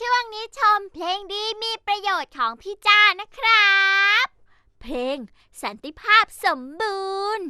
ช่วงนี้ชมเพลงดีมีประโยชน์ของพี่จ้านะครับ เพลงสันติภาพสมบูรณ์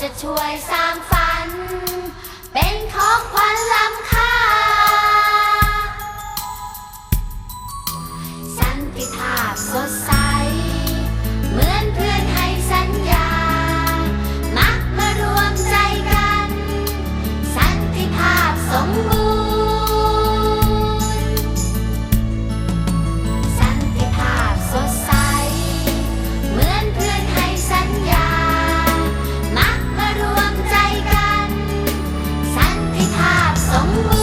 จะช่วยสร้างฝัน เป็นของขวัญล้ำค่า sóng